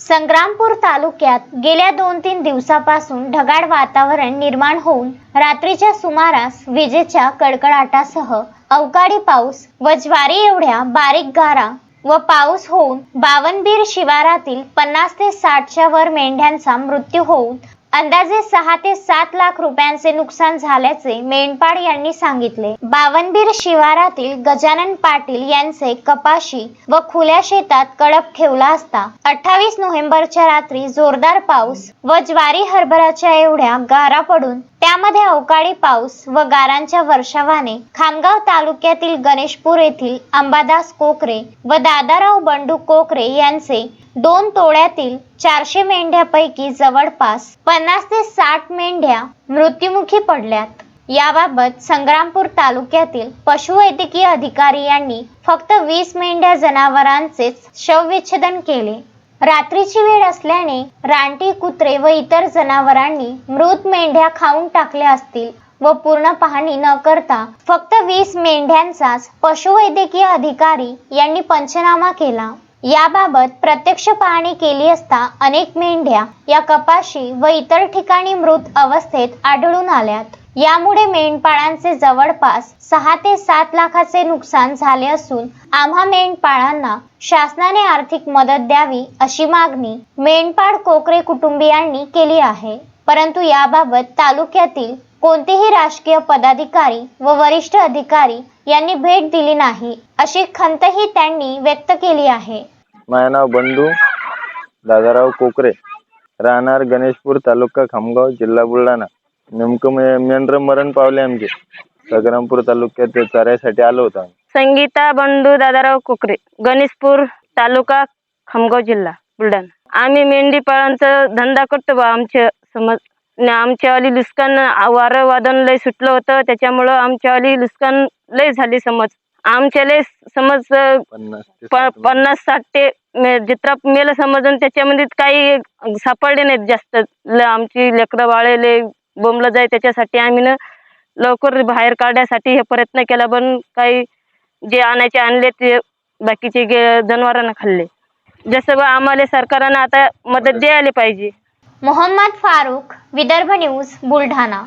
संग्रामपूर तालुक्यात गेल्या दोन तीन दिवसापासून ढगाळ वातावरण निर्माण होऊन रात्रीच्या सुमारास विजेच्या कडकडाटासह अवकाळी पाऊस व ज्वारी एवढ्या बारीक गारा व पाऊस होऊन बावनबीर शिवारातील पन्नास ते साठच्या वर मेंढ्यांचा मृत्यू होऊन अंदाजे सहा ते सात लाख रुपयांचे नुकसान झाल्याचे मेंढपाळ यांनी सांगितले. बावनबीर शिवारातील गजानन पाटील यांचे कपाशी व खुल्या शेतात कडप ठेवला असता अठ्ठावीस नोव्हेंबरच्या रात्री जोरदार पाऊस व ज्वारी हरभराच्या एवढ्या गारा पडून त्यामध्ये अवकाळी पाऊस व गारांच्या वर्षावाने खामगाव तालुक्यातील गणेशपूर येथील अंबादास कोकरे व दादाराव बंडू कोकरे यांचे दोन तोड्यातील चारशे मेंढ्यापैकी जवळपास पन्नास ते साठ मेंढ्या मृत्युमुखी पडल्यात. याबाबत संग्रामपूर तालुक्यातील पशुवैद्यकीय अधिकारी यांनी फक्त वीस मेंढ्या जनावरांचेच शवविच्छेदन केले. रात्रीची वेळ असल्याने रानटी कुत्रे व इतर जनावरांनी मृत मेंढ्या खाऊन टाकल्या असतील व पूर्ण पाहणी न करता फक्त वीस मेंढ्यांचाच पशुवैद्यकीय अधिकारी यांनी पंचनामा केला. याबाबत प्रत्यक्ष पाहणी केली असता अनेक मेंढ्या या कपाशी व इतर ठिकाणी मृत अवस्थेत आढळून आल्यात. यामुळे मेंढपाळांचे जवळपास सहा ते सात लाखाचे नुकसान झाले असून आम्हा मेंढपाळांना शासनाने आर्थिक मदत द्यावी अशी मागणी मेंढपाळ कोकरे कुटुंबियांनी केली आहे. परंतु याबाबत तालुक्यातील कोणतेही राजकीय पदाधिकारी व वरिष्ठ अधिकारी यांनी भेट दिली नाही अशी खंतही त्यांनी व्यक्त केली आहे. माझं नाव बंडू दादाराव कोकरे राहणार गणेशपूर तालुका खामगाव जिल्हा बुलढाणा. नेमकं मे मेंढर मरण पावले आमचे. संग्रामपूर तालुक्यात ते चरायसाठी आलो होतो आम्ही. संगीता बंडू दादाराव कोकरे गणेशपूर तालुका खामगाव जिल्हा बुलढाणा. आम्ही मेंढी पाळांचा धंदा करतो बा आमच्या समज न आमच्यावाली नुकसान वारं वादन लय सुटलं होतं. त्याच्यामुळं आमच्यावाली नुकसान लय झाली समज. आमच्या लय समज पन्नास ते प- साठ पन्नास साठ ते मे- जित्रा मेलं समजून त्याच्यामध्ये काही सापडले नाहीत जास्त. ल- आमची लेकरं बाळे लय बोंबलं जाय त्याच्यासाठी. आम्ही ना लवकर बाहेर काढण्यासाठी हे प्रयत्न केला पण काही जे आणायचे आणले ते बाकीचे गे जनावरांना खाल्ले. जसं बा आम्हाला सरकारनं आता मदत द्यायला पाहिजे. मोहम्मद फारुख विदर्भ न्यूज बुलढाणा.